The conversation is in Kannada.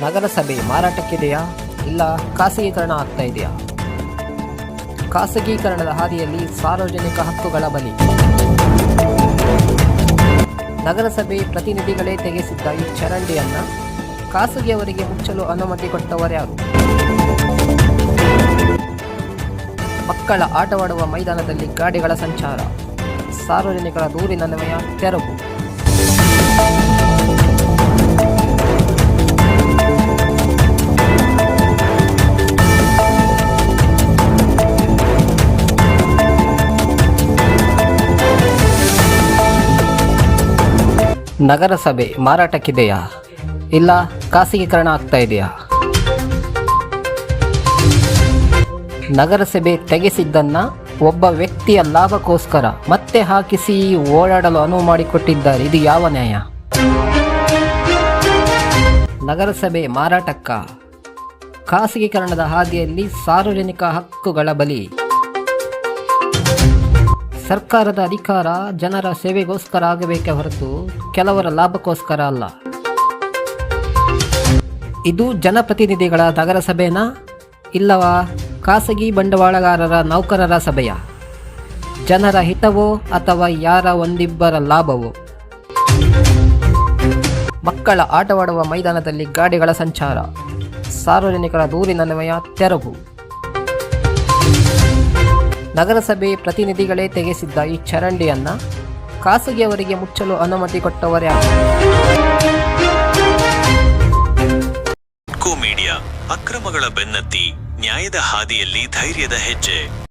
ನಗರಸಭೆ ಮಾರಾಟಕ್ಕಿದೆಯಾ? ಇಲ್ಲ, ಖಾಸಗೀಕರಣ ಆಗ್ತಾ ಇದೆಯಾ? ಖಾಸಗೀಕರಣದ ಹಾದಿಯಲ್ಲಿ ಸಾರ್ವಜನಿಕ ಹಕ್ಕುಗಳ ಬಲಿ. ನಗರಸಭೆ ಪ್ರತಿನಿಧಿಗಳೇ ತೆಗೆಸಿದ್ದ ಈ ಚರಂಡಿಯನ್ನ ಖಾಸಗಿಯವರಿಗೆ ಮುಚ್ಚಲು ಅನುಮತಿ ಕೊಟ್ಟವರ್ಯಾರು ಮಕ್ಕಳ ಆಟವಾಡುವ ಮೈದಾನದಲ್ಲಿ ಗಾಡಿಗಳ ಸಂಚಾರ. ಸಾರ್ವಜನಿಕರ ದೂರಿನನ್ವಯ ತೆರವು. ನಗರಸಭೆ ಮಾರಾಟಕ್ಕಿದೆಯಾ? ಇಲ್ಲ ಖಾಸಗೀಕರಣ ಆಗ್ತಾ ಇದೆಯಾ? ನಗರಸಭೆ ತೆಗೆಸಿದ್ದನ್ನ ಒಬ್ಬ ವ್ಯಕ್ತಿಯ ಲಾಭಕ್ಕೋಸ್ಕರ ಮತ್ತೆ ಹಾಕಿಸಿ ಓಡಾಡಲು ಅನುವು ಮಾಡಿಕೊಟ್ಟಿದ್ದಾರೆ. ಇದು ಯಾವ ನ್ಯಾಯ? ನಗರಸಭೆ ಮಾರಾಟಕ್ಕ? ಖಾಸಗೀಕರಣದ ಹಾದಿಯಲ್ಲಿ ಸಾರ್ವಜನಿಕ ಹಕ್ಕುಗಳ ಬಲಿ. ಸರ್ಕಾರದ ಅಧಿಕಾರ ಜನರ ಸೇವೆಗೋಸ್ಕರ ಆಗಬೇಕೇ ಹೊರತು ಕೆಲವರ ಲಾಭಕ್ಕೋಸ್ಕರ ಅಲ್ಲ. ಇದು ಜನಪ್ರತಿನಿಧಿಗಳ ನಗರಸಭೆನಾ ಇಲ್ಲವಾ? ಖಾಸಗಿ ಬಂಡವಾಳಗಾರರ ನೌಕರರ ಸಭೆಯ? ಜನರ ಹಿತವೋ ಅಥವಾ ಯಾರ ಒಂದಿಬ್ಬರ ಲಾಭವೋ? ಮಕ್ಕಳ ಆಟವಾಡುವ ಮೈದಾನದಲ್ಲಿ ಗಾಡಿಗಳ ಸಂಚಾರ. ಸಾರ್ವಜನಿಕರ ದೂರಿನನ್ವಯ ತೆರವು. ನಗರಸಭೆ ಪ್ರತಿನಿಧಿಗಳೇ ತೆಗೆಸಿದ್ದ ಈ ಚರಂಡಿಯನ್ನ ಖಾಸಗಿಯವರಿಗೆ ಮುಚ್ಚಲು ಅನುಮತಿ ಕೊಟ್ಟವರೇ ಮೀಡಿಯಾ ಅಕ್ರಮಗಳ ಬೆನ್ನತ್ತಿ ನ್ಯಾಯದ ಹಾದಿಯಲ್ಲಿ ಧೈರ್ಯದ ಹೆಜ್ಜೆ.